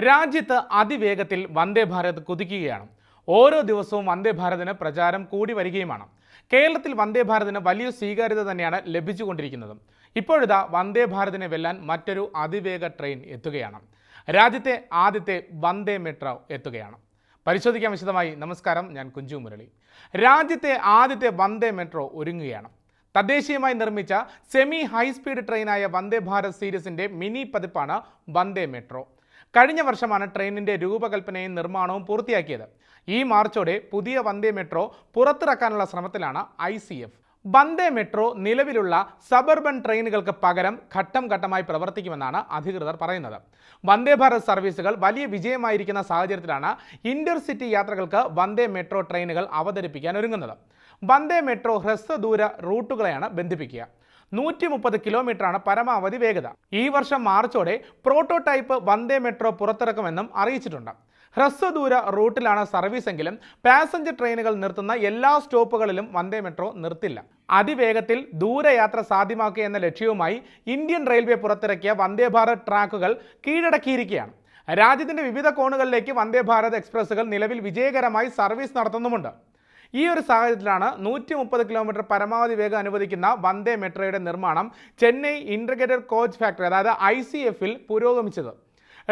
രാജ്യത്ത് അതിവേഗത്തിൽ വന്ദേ ഭാരത് കുതിക്കുകയാണ്. ഓരോ ദിവസവും വന്ദേ ഭാരതിന് പ്രചാരം കൂടി വരികയുമാണ്. കേരളത്തിൽ വന്ദേ ഭാരതിന് വലിയ സ്വീകാര്യത തന്നെയാണ് ലഭിച്ചുകൊണ്ടിരിക്കുന്നത്. ഇപ്പോഴിതാ വന്ദേ ഭാരതിനെ വെല്ലാൻ മറ്റൊരു അതിവേഗ ട്രെയിൻ എത്തുകയാണ്. രാജ്യത്തെ ആദ്യത്തെ വന്ദേ മെട്രോ എത്തുകയാണ്. പരിശോധിക്കാൻ വിശദമായി. നമസ്കാരം ഞാൻ കുഞ്ചു മുരളി. രാജ്യത്തെ ആദ്യത്തെ വന്ദേ മെട്രോ ഒരുങ്ങുകയാണ്. തദ്ദേശീയമായി നിർമ്മിച്ച സെമി ഹൈസ്പീഡ് ട്രെയിനായ വന്ദേ ഭാരത് സീരീസിന്റെ മിനി പതിപ്പാണ് വന്ദേ മെട്രോ. കഴിഞ്ഞ വർഷമാണ് ട്രെയിനിന്റെ രൂപകൽപ്പനയും നിർമ്മാണവും പൂർത്തിയാക്കിയത്. ഈ മാർച്ചോടെ പുതിയ വന്ദേ മെട്രോ പുറത്തിറക്കാനുള്ള ശ്രമത്തിലാണ് ഐ വന്ദേ മെട്രോ നിലവിലുള്ള സബർബൻ ട്രെയിനുകൾക്ക് പകരം ഘട്ടം ഘട്ടമായി പ്രവർത്തിക്കുമെന്നാണ് അധികൃതർ പറയുന്നത്. വന്ദേ ഭാരത് സർവീസുകൾ വലിയ വിജയമായിരിക്കുന്ന സാഹചര്യത്തിലാണ് ഇന്റർസിറ്റി യാത്രകൾക്ക് വന്ദേ മെട്രോ ട്രെയിനുകൾ അവതരിപ്പിക്കാൻ ഒരുങ്ങുന്നത്. വന്ദേ മെട്രോ ഹ്രസ്വദൂര റൂട്ടുകളെയാണ് ബന്ധിപ്പിക്കുക. നൂറ്റി മുപ്പത് കിലോമീറ്ററാണ് പരമാവധി വേഗത. ഈ വർഷം മാർച്ചോടെ പ്രോട്ടോടൈപ്പ് വന്ദേ മെട്രോ പുറത്തിറക്കുമെന്നും അറിയിച്ചിട്ടുണ്ട്. ഹ്രസ്വദൂര റൂട്ടിലാണ് സർവീസെങ്കിലും പാസഞ്ചർ ട്രെയിനുകൾ നിർത്തുന്ന എല്ലാ സ്റ്റോപ്പുകളിലും വന്ദേ മെട്രോ നിർത്തില്ല. അതിവേഗത്തിൽ ദൂരയാത്ര സാധ്യമാക്കുക എന്ന ലക്ഷ്യവുമായി ഇന്ത്യൻ റെയിൽവേ പുറത്തിറക്കിയ വന്ദേ ഭാരത് ട്രാക്കുകൾ കീഴടക്കിയിരിക്കുകയാണ്. രാജ്യത്തിന്റെ വിവിധ കോണുകളിലേക്ക് വന്ദേ ഭാരത് എക്സ്പ്രസ്സുകൾ നിലവിൽ വിജയകരമായി സർവീസ് നടത്തുന്നുമുണ്ട്. ഈ ഒരു സാഹചര്യത്തിലാണ് നൂറ്റി മുപ്പത് കിലോമീറ്റർ പരമാവധി വേഗം അനുവദിക്കുന്ന വന്ദേ മെട്രോയുടെ നിർമ്മാണം ചെന്നൈ ഇന്റഗ്രേറ്റഡ് കോച്ച് ഫാക്ടറി അതായത് ഐ സി എഫിൽ പുരോഗമിച്ചത്.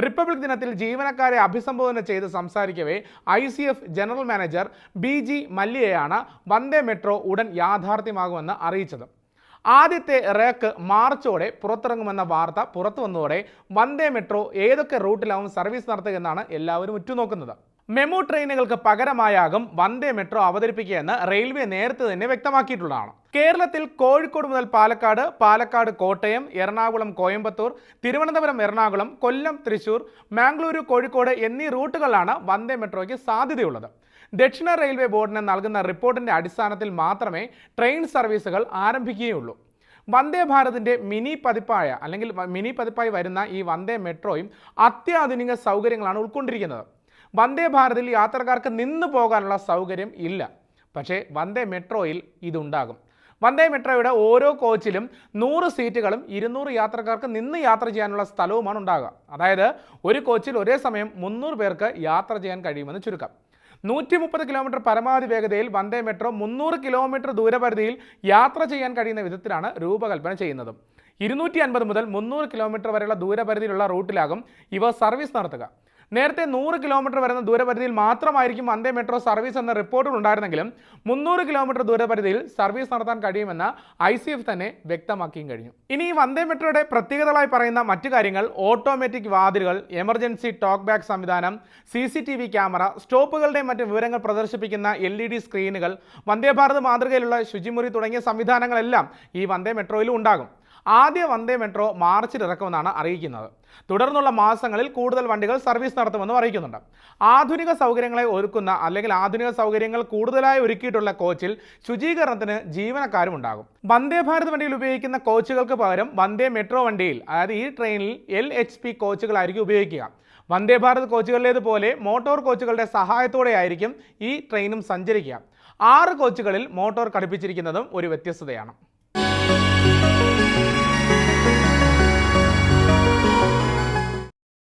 റിപ്പബ്ലിക് ദിനത്തിൽ ജീവനക്കാരെ അഭിസംബോധന ചെയ്ത് സംസാരിക്കവേ I C F general manager B G മല്യയാണ് Vande metro ഉടൻ യാഥാർത്ഥ്യമാകുമെന്ന് അറിയിച്ചത്. ആദ്യത്തെ റേക്ക് മാർച്ചോടെ പുറത്തിറങ്ങുമെന്ന വാർത്ത പുറത്തു വന്നതോടെ വന്ദേ മെട്രോ ഏതൊക്കെ റൂട്ടിലാവും സർവീസ് നടത്തുക എന്നാണ് എല്ലാവരും ഉറ്റുനോക്കുന്നത്. മെമു ട്രെയിനുകൾക്ക് പകരമായാകും വന്ദേ മെട്രോ അവതരിപ്പിക്കുകയെന്ന് റെയിൽവേ നേരത്തെ തന്നെ വ്യക്തമാക്കിയിട്ടുള്ളതാണ്. കേരളത്തിൽ കോഴിക്കോട് മുതൽ പാലക്കാട് പാലക്കാട് കോട്ടയം എറണാകുളം കോയമ്പത്തൂർ തിരുവനന്തപുരം എറണാകുളം കൊല്ലം തൃശൂർ മാംഗ്ലൂരു കോഴിക്കോട് എന്നീ റൂട്ടുകളിലാണ് വന്ദേ മെട്രോയ്ക്ക് സാധ്യതയുള്ളത്. ദക്ഷിണ റെയിൽവേ ബോർഡിന് നൽകുന്ന റിപ്പോർട്ടിന്റെ അടിസ്ഥാനത്തിൽ മാത്രമേ ട്രെയിൻ സർവീസുകൾ ആരംഭിക്കുകയുള്ളൂ. വന്ദേ ഭാരതിന്റെ മിനി പതിപ്പായ അല്ലെങ്കിൽ മിനി പതിപ്പായി വരുന്ന ഈ വന്ദേ മെട്രോയും അത്യാധുനിക സൗകര്യങ്ങളാണ് ഉൾക്കൊണ്ടിരിക്കുന്നത്. വന്ദേ ഭാരതിൽ യാത്രക്കാർക്ക് നിന്ന് പോകാനുള്ള സൗകര്യം ഇല്ല. പക്ഷേ വന്ദേ മെട്രോയിൽ ഇതുണ്ടാകും. വന്ദേ മെട്രോയുടെ ഓരോ കോച്ചിലും നൂറ് സീറ്റുകളും ഇരുന്നൂറ് യാത്രക്കാർക്ക് നിന്ന് യാത്ര ചെയ്യാനുള്ള സ്ഥലവുമാണ് ഉണ്ടാകുക. അതായത് ഒരു കോച്ചിൽ ഒരേ സമയം മുന്നൂറ് പേർക്ക് യാത്ര ചെയ്യാൻ കഴിയുമെന്ന് ചുരുക്കം. നൂറ്റി മുപ്പത് കിലോമീറ്റർ പരമാവധി വേഗതയിൽ വന്ദേ മെട്രോ മുന്നൂറ് കിലോമീറ്റർ ദൂരപരിധിയിൽ യാത്ര ചെയ്യാൻ കഴിയുന്ന വിധത്തിലാണ് രൂപകൽപ്പന ചെയ്യുന്നത്. ഇരുന്നൂറ്റി അൻപത് മുതൽ മുന്നൂറ് കിലോമീറ്റർ വരെയുള്ള ദൂരപരിധിയിലുള്ള റൂട്ടിലാകും ഇവ സർവീസ് നടത്തുക. നേരത്തെ നൂറ് കിലോമീറ്റർ വരുന്ന ദൂരപരിധിയിൽ മാത്രമായിരിക്കും വന്ദേ മെട്രോ സർവീസ് എന്ന റിപ്പോർട്ടുകൾ ഉണ്ടായിരുന്നെങ്കിലും മുന്നൂറ് കിലോമീറ്റർ ദൂരപരിധിയിൽ സർവീസ് നടത്താൻ കഴിയുമെന്ന് ഐ സി എഫ് തന്നെ വ്യക്തമാക്കിയും കഴിഞ്ഞു. ഇനി ഈ വന്ദേ മെട്രോയുടെ പ്രത്യേകതകളായി പറയുന്ന മറ്റു കാര്യങ്ങൾ ഓട്ടോമാറ്റിക് വാതിലുകൾ എമർജൻസി ടോക്ക് ബാക്ക് സംവിധാനം C C T V camera സ്റ്റോപ്പുകളുടെ മറ്റ് വിവരങ്ങൾ പ്രദർശിപ്പിക്കുന്ന എൽ ഇ ഡി സ്ക്രീനുകൾ വന്ദേ ഭാരത് മാതൃകയിലുള്ള ശുചിമുറി തുടങ്ങിയ സംവിധാനങ്ങളെല്ലാം ഈ വന്ദേ മെട്രോയിലും ഉണ്ടാകും. ആദ്യ വന്ദേ മെട്രോ മാർച്ചിൽ ഇറക്കുമെന്നാണ് അറിയിക്കുന്നത്. തുടർന്നുള്ള മാസങ്ങളിൽ കൂടുതൽ വണ്ടികൾ സർവീസ് നടത്തുമെന്നും അറിയിക്കുന്നുണ്ട്. ആധുനിക സൗകര്യങ്ങളെ ഒരുക്കുന്ന അല്ലെങ്കിൽ ആധുനിക സൗകര്യങ്ങൾ കൂടുതലായി ഒരുക്കിയിട്ടുള്ള കോച്ചിൽ ശുചീകരണത്തിന് ജീവനക്കാരും ഉണ്ടാകും. വന്ദേ ഭാരത് വണ്ടിയിൽ ഉപയോഗിക്കുന്ന കോച്ചുകൾക്ക് പകരം വന്ദേ മെട്രോ വണ്ടിയിൽ അതായത് ഈ ട്രെയിനിൽ എൽ എച്ച് പി കോച്ചുകളായിരിക്കും ഉപയോഗിക്കുക. വന്ദേ ഭാരത് കോച്ചുകളിലേതുപോലെ മോട്ടോർ കോച്ചുകളുടെ സഹായത്തോടെ ആയിരിക്കും ഈ ട്രെയിനും സഞ്ചരിക്കുക. ആറ് കോച്ചുകളിൽ മോട്ടോർ ഘടിപ്പിച്ചിരിക്കുന്നതും ഒരു വ്യത്യസ്തതയാണ്.